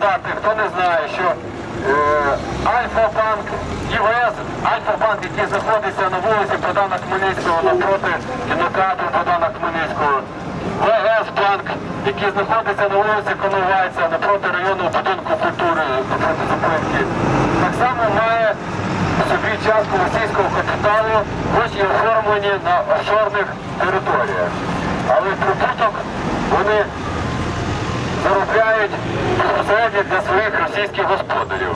нагадати, хто не знає, що е, Альфа-банк, ЄВС, Альфа-банк, який знаходиться на вулиці Богдана Хмельницького напроти кінотеатру Богдана Хмельницького, ВС банк, який знаходиться на вулиці Коновальця напроти районного будинку культури напроти зупинки, так само має собі частку російського капіталу, хоч і оформлені на офшорних територіях. Але прибуток вони заробляють безпосередньо для своїх російських господарів.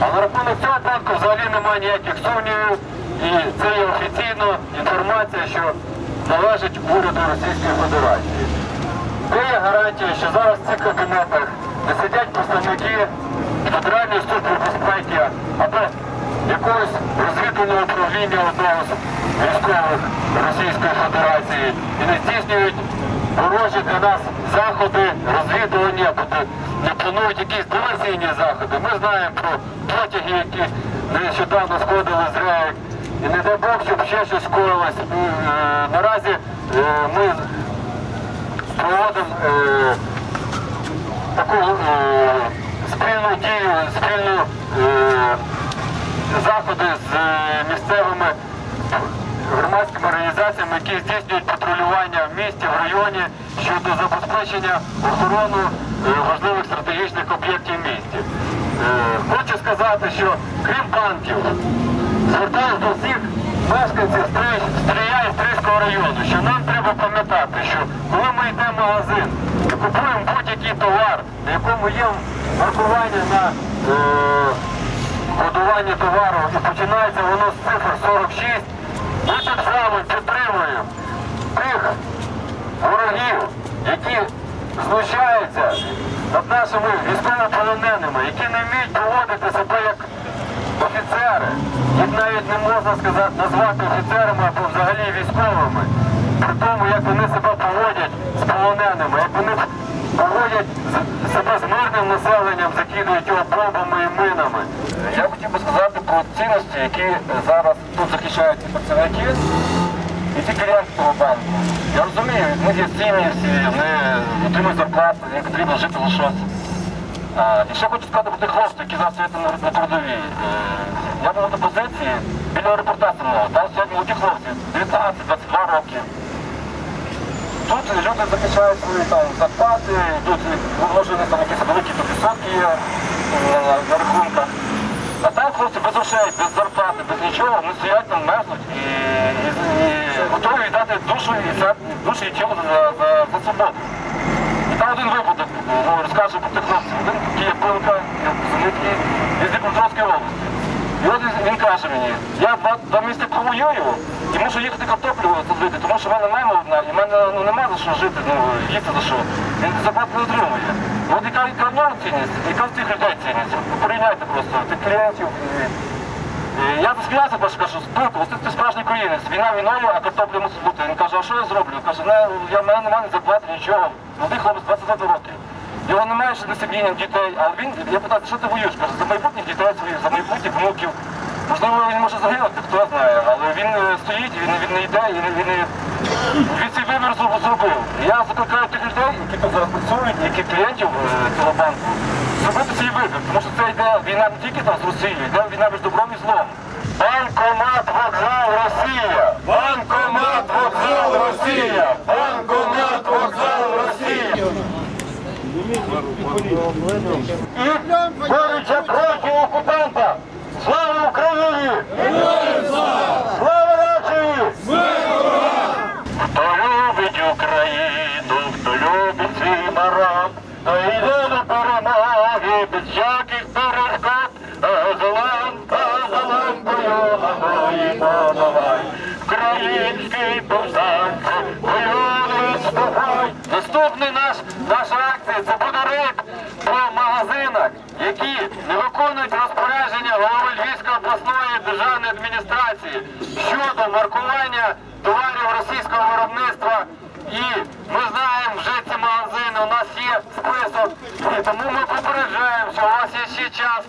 А на рахунок цього банку взагалі немає ніяких сумнівів, і це є офіційна інформація, що належить уряду Російської Федерації. Де є гарантія, що зараз в цих кабінетах не сидять представники Федеральної служби безпеки або якогось розвідувального управління одного з військових Російської Федерації і не здійснюють ворожі для нас заходи розвідування, не планують якісь диверсійні заходи. Ми знаємо про потяги, які нещодавно сходили з рейк. І не дай Бог, щоб ще щось скоїлось. Е, Наразі е, ми проводимо е, таку спільну дію, спільну заходи з місцевими громадськими організаціями, які здійснюють патрулювання в місті, в районі щодо забезпечення охорони е, важливих стратегічних об'єктів в місті. Е, Хочу сказати, що крім банків, звертаюся до всіх мешканців Стрия і Стрийського району, що нам треба пам'ятати, що коли ми йдемо в магазин і купуємо будь-який товар, на якому є маркування на е, кодування товару і починається воно з цифр 46, ми тим самим підтримуємо тих ворогів, які знущаються над нашими військовополоненими, які не вміють поводити себе як офіцери. Їх навіть не можна сказати, назвати офіцерами або взагалі військовими. При тому, як вони себе поводять з полоненими, як вони поводять себе з мирним населенням, закидують його бомбами і минами. Я хотів би сказати про цінності, які зараз тут захищають і працівники, і ті клієнти того банку. Я розумію, в них є сім'ї всі, вони отримують зарплату, їм потрібно жити за щось. А, і ще хочу сказати про тих хлопців, які зараз на, передовій. Е, Я був на позиції біля аеропорта самого. Там стоять молоді хлопці, 19-22 роки. Тут люди захищають свої там зарплати, тут вложені там якісь великі тут відсотки є е, на рахунках. А там хлопці без грошей, без зарплати, без нічого, вони стоять там мерзнуть і, і, і готові віддати душу і душу і тіло за, за, за свободу. І там один випадок ну, розкаже про тих хлопців. Один як пилка, із Дніпропетровської області. І от він- каже мені, я два, два місяці провоюю і мушу їхати картоплю садити, тому що в мене мама одна, і в мене ну, немає за що жити, ну, їсти за що. Він зарплату не отримує. От яка в нього цінність, яка в цих людей цінність. Порівняйте просто тих клієнтів. І- Я засміявся, бо кажу, спилку, ось ти, справжній українець, війна війною, а картоплю мусить бути. Він каже, а що я зроблю? Каже, не, я, в мене немає зарплати, нічого. Молодий хлопець 22 років. Його немає ще дисципліни дітей, але він, я питаю, що ти воюєш? Каже, за майбутніх дітей своїх, за майбутніх внуків. Можливо, він може загинути, хто знає, але він е, стоїть, він, не йде, він, він, він цей вибір зроб- зробив. Я закликаю тих людей, які тут зараз працюють, які клієнтів е, цього банку, зробити свій вибір, тому що це йде війна не тільки там з Росією, йде війна між добром і злом. Банкомат вокзал Росія! Банкомат вокзал Росія! Банкомат вокзал Росія! Бойовий подавай, український повстанці, воюй вступай. Наступний наш, наша акція це буде рейд по магазинах, які не виконують розпорядження голови Львівської обласної державної адміністрації щодо маркування товарів російського виробництва. І ми знаємо вже ці магазини, у нас є список, і тому ми попереджаємо, що у вас є ще час.